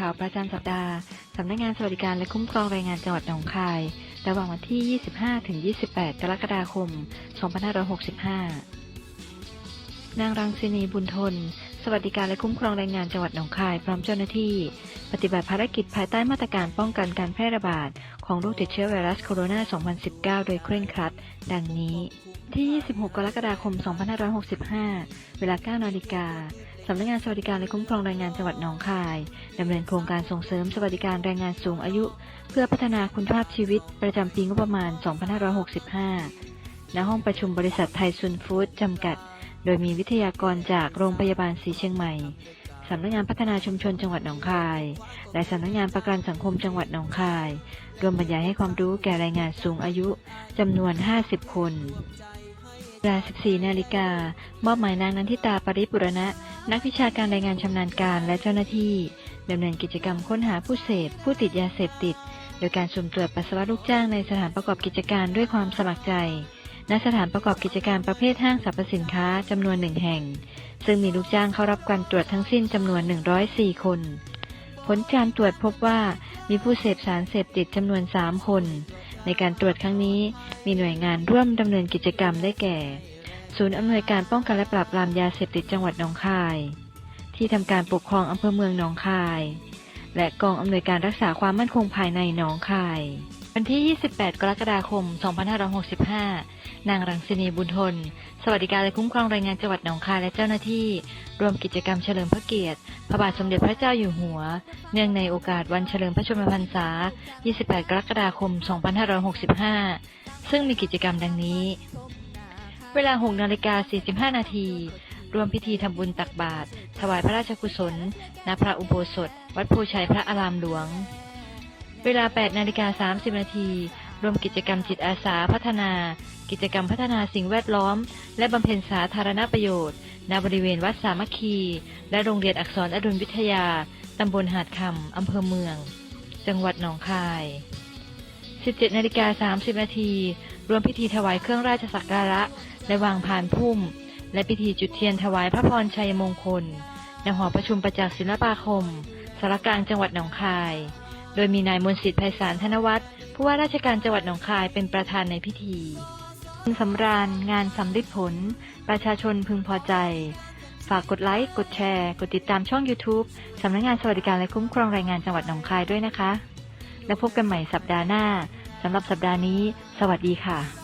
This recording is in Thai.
ข่าวประจำสัปดาห์ สำนักงานสวัสดิการและคุ้มครองแรงงานจังหวัดหนองคาย ระหว่างวันที่ 25ถึง28 กรกฎาคม 2565 นางรังสินีบุญทน สวัสดิการและคุ้มครองแรงงานจังหวัดหนองคาย พร้อมเจ้าหน้าที่ ปฏิบัติภารกิจภายใต้มาตรการป้องกันการแพร่ระบาด ของโรคติดเชื้อไวรัสโคโรนา 2019 โดยเคร่งครัด ดังนี้ ที่ 26 กรกฎาคม 2565 เวลา 9 นาฬิกา สำนักงานสวัสดิการและคุ้มครองแรงงานจังหวัดหนองคาย ดำเนินโครงการส่งเสริมสวัสดิการแรงงานสูงอายุ เพื่อพัฒนาคุณภาพชีวิตประจำปีงบประมาณ 2565 ณ ห้องประชุมบริษัทไทยซุนฟู้ดจำกัด โดยมีวิทยากรจากโรงพยาบาลศรีเชียงใหม่ สำนักงานพัฒนาชุมชนจังหวัดหนองคาย และสำนักงานประกันสังคมจังหวัดหนองคาย รวมบรรยายให้ความรู้แก่แรงงานสูงอายุจำนวน 50 คน เวลา 14 นาฬิกา มอบหมายนางนันทิตาปริปุรณะ นักวิชาการรายงานชำนาญการและเจ้าหน้าที่ดำเนินกิจกรรมค้นหาผู้เสพ ผู้ติดยาเสพติด โดยการสุ่มตรวจปัสสาวะลูกจ้างในสถานประกอบกิจการด้วยความสมัครใจ ณ สถานประกอบกิจการประเภทห้างสรรพสินค้าจำนวนหนึ่งแห่ง ซึ่งมีลูกจ้างเข้ารับการตรวจทั้งสิ้นจำนวน 104 คน ผลการตรวจพบว่ามีผู้เสพสารเสพติดจำนวน 3 คน ในการตรวจครั้งนี้มีหน่วยงานร่วมดำเนินกิจกรรมได้แก่ ศูนย์อำนวยการป้องกันและปราบปรามยาเสพติดจังหวัดหนองคาย ที่ทำการปกครองอำเภอเมืองหนองคาย และกองอำนวยการรักษาความมั่นคงภายในหนองคาย วันที่ 28 กรกฎาคม 2565 นางรังสินีบุญทน สวัสดิการและคุ้มครองแรงงานจังหวัดหนองคายและเจ้าหน้าที่ รวมกิจกรรมเฉลิมพระเกียรติ พระบาทสมเด็จพระเจ้าอยู่หัว เนื่องในโอกาสวันเฉลิมพระชนมพรรษา 28 กรกฎาคม 2565 ซึ่งมีกิจกรรมดังนี้ เวลา 6 นาฬิกา 45 นาทีรวมพิธีทำบุญตักบาตรถวายพระราชกุศลณพระอุโบสถ วัดโพชัยพระอารามหลวง เวลา 8 นาฬิกา 30 นาที รวมกิจกรรมจิตอาสาพัฒนา กิจกรรมพัฒนาสิ่งแวดล้อม และบำเพ็ญสาธารณประโยชน์ ณ บริเวณวัดสามัคคี และโรงเรียนอักษรอดุลวิทยา ตำบลหาดคำ อำเภอเมือง จังหวัดหนองคาย 17 นาฬิกา 30 นาที รวมพิธีถวายเครื่องราชสักการะ และวางพานพุ่ม และพิธีจุดเทียนถวายพระพรชัยมงคลณหอประชุมประจักษ์ศิลปาคม สารกลางจังหวัดหนองคาย โดยมีนายมนสิทธิ์ไพศาลธนวัฒน์ผู้ว่าราชการจังหวัดหนองคายเป็นประธานในพิธีสำราญงานสำลิดผล ประชาชนพึงพอใจ ฝากกดไลค์ กดแชร์ กดติดตามช่อง YouTube สำนักงานสวัสดิการและคุ้มครองแรงงานจังหวัดหนองคายด้วยนะคะ แล้วพบกันใหม่สัปดาห์หน้าสำหรับสัปดาห์นี้ สวัสดีค่ะ